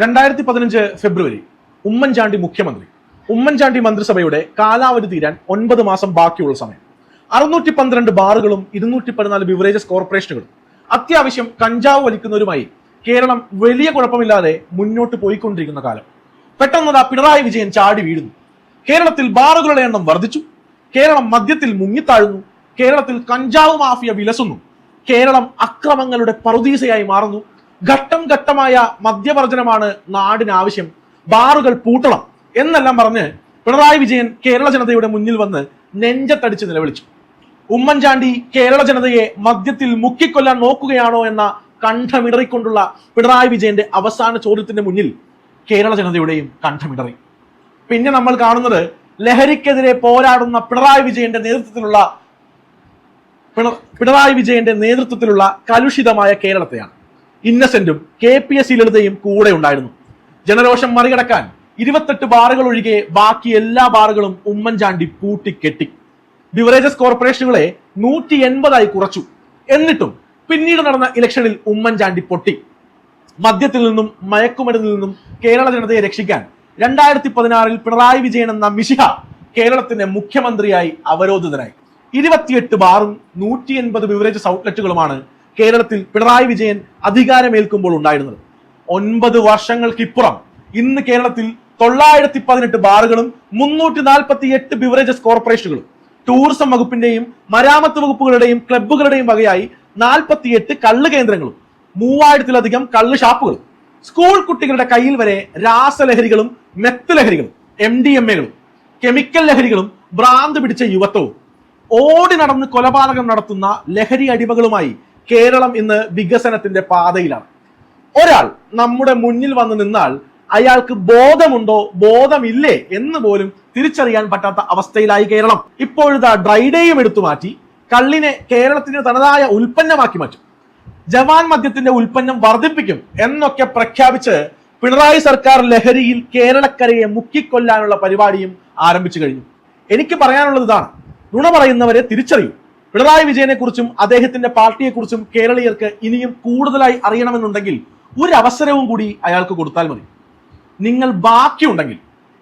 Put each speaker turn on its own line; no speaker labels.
രണ്ടായിരത്തി പതിനഞ്ച് ഫെബ്രുവരി ഉമ്മൻചാണ്ടി മുഖ്യമന്ത്രി. ഉമ്മൻചാണ്ടി മന്ത്രിസഭയുടെ കാലാവധി തീരാൻ ഒൻപത് മാസം ബാക്കിയുള്ള സമയം. അറുന്നൂറ്റി പന്ത്രണ്ട് ബാറുകളും ഇരുന്നൂറ്റി പതിനാല് ബിവറേജസ് കോർപ്പറേഷനുകളും. അത്യാവശ്യം കഞ്ചാവ് വലിക്കുന്നവരുമായി കേരളം വലിയ കുഴപ്പമില്ലാതെ മുന്നോട്ട് പോയിക്കൊണ്ടിരിക്കുന്ന കാലം. പെട്ടെന്നതാ പിണറായി വിജയൻ ചാടി വീഴുന്നു. കേരളത്തിൽ ബാറുകളുടെ എണ്ണം വർദ്ധിച്ചു. കേരളം മദ്യത്തിൽ മുങ്ങിത്താഴുന്നു. കേരളത്തിൽ കഞ്ചാവ് മാഫിയ വിലസുന്നു. കേരളം അക്രമങ്ങളുടെ പറുദീസയായി മാറുന്നു. ഘട്ടം ഘട്ടമായ മദ്യവർജനമാണ് നാടിന് ആവശ്യം ബാറുകൾ പൂട്ടണം എന്നെല്ലാം പറഞ്ഞ് പിണറായി വിജയൻ കേരള ജനതയുടെ മുന്നിൽ വന്ന് നെഞ്ചത്തടിച്ച് നിലവിളിച്ചു. ഉമ്മൻചാണ്ടി കേരള ജനതയെ മദ്യത്തിൽ മുക്കിക്കൊല്ലാൻ നോക്കുകയാണോ എന്ന കണ്ഠമിടറിക്കൊണ്ടുള്ള പിണറായി വിജയന്റെ അവസാന ചോദ്യത്തിന്റെ മുന്നിൽ കേരള ജനതയുടെയും കണ്ഠമിടറി. പിന്നെ നമ്മൾ കാണുന്നത് ലഹരിക്കെതിരെ പോരാടുന്ന പിണറായി വിജയന്റെ നേതൃത്വത്തിലുള്ള പിണറായി വിജയന്റെ നേതൃത്വത്തിലുള്ള കലുഷിതമായ കേരളത്തെയാണ്. ഇന്നസെന്റും കെ പി എസ് ലളിതയും കൂടെ ഉണ്ടായിരുന്നു. ജനരോഷം മറികടക്കാൻ ഇരുപത്തെട്ട് ബാറുകൾ ഒഴികെ ബാക്കി എല്ലാ ബാറുകളും ഉമ്മൻചാണ്ടി പൂട്ടിക്കെട്ടി. ബിവറേജസ് കോർപ്പറേഷനുകളെ നൂറ്റി എൺപതായി കുറച്ചു. എന്നിട്ടും പിന്നീട് നടന്ന ഇലക്ഷനിൽ ഉമ്മൻചാണ്ടി പൊട്ടി. മദ്യത്തിൽ നിന്നും മയക്കുമരുന്നിൽ നിന്നും കേരള ജനതയെ രക്ഷിക്കാൻ രണ്ടായിരത്തി പതിനാറിൽ പിണറായി വിജയൻ എന്ന മിശിഹ കേരളത്തിന്റെ മുഖ്യമന്ത്രിയായി അവരോധിതനായി. ഇരുപത്തിയെട്ട് ബാറും നൂറ്റി എൺപത് ബിവറേജസ് ഔട്ട്ലെറ്റുകളുമാണ് കേരളത്തിൽ പിണറായി വിജയൻ അധികാരമേൽക്കുമ്പോൾ ഉണ്ടായിരുന്നത്. ഒൻപത് വർഷങ്ങൾക്കിപ്പുറം ഇന്ന് കേരളത്തിൽ തൊള്ളായിരത്തി പതിനെട്ട് ബാറുകളും മുന്നൂറ്റി നാൽപ്പത്തി എട്ട് ബിവറേജസ് കോർപ്പറേഷനുകളും ടൂറിസം വകുപ്പിന്റെയും മരാമത്ത് വകുപ്പുകളുടെയും ക്ലബ്ബുകളുടെയും വകയായി നാൽപ്പത്തിയെട്ട് കള്ള് കേന്ദ്രങ്ങളും മൂവായിരത്തിലധികം കള്ള് ഷാപ്പുകളും സ്കൂൾ കുട്ടികളുടെ കയ്യിൽ വരെ രാസലഹരികളും മെത്ത് ലഹരികളും എം ഡി എം എകളും കെമിക്കൽ ലഹരികളും ഭ്രാന്ത് പിടിച്ച യുവത്വവും ഓടി നടന്ന് കൊലപാതകം നടത്തുന്ന ലഹരി അടിമകളുമായി കേരളം ഇന്ന് വികസനത്തിന്റെ പാതയിലാണ്. ഒരാൾ നമ്മുടെ മുന്നിൽ വന്ന് നിന്നാൽ അയാൾക്ക് ബോധമുണ്ടോ? ബോധമില്ലേ എന്ന് പോലും തിരിച്ചറിയാൻ പറ്റാത്ത അവസ്ഥയിലായി കേരളം. ഇപ്പോഴത്തെ ഡ്രൈഡേയും എടുത്തു മാറ്റി കള്ളിനെ കേരളത്തിന് തനതായ ഉൽപ്പന്നമാക്കി മാറ്റും. ജവാൻ മദ്യത്തിന്റെ ഉൽപ്പന്നം വർദ്ധിപ്പിക്കും എന്നൊക്കെ പ്രഖ്യാപിച്ച് പിണറായി സർക്കാർ ലഹരിയിൽ കേരളക്കരയെ മുക്കിക്കൊല്ലാനുള്ള പരിപാടിയും ആരംഭിച്ചു കഴിഞ്ഞു. എനിക്ക് പറയാനുള്ളത് ഇതാണ്. നുണ പറയുന്നവരെ തിരിച്ചറിയൂ. പിണറായി വിജയനെ കുറിച്ചും അദ്ദേഹത്തിന്റെ പാർട്ടിയെക്കുറിച്ചും കേരളീയർക്ക് ഇനിയും കൂടുതലായി അറിയണമെന്നുണ്ടെങ്കിൽ ഒരു അവസരവും കൂടി അയാൾക്ക് കൊടുത്താൽ മതി. നിങ്ങൾ ബാക്കിയുണ്ടെങ്കിൽ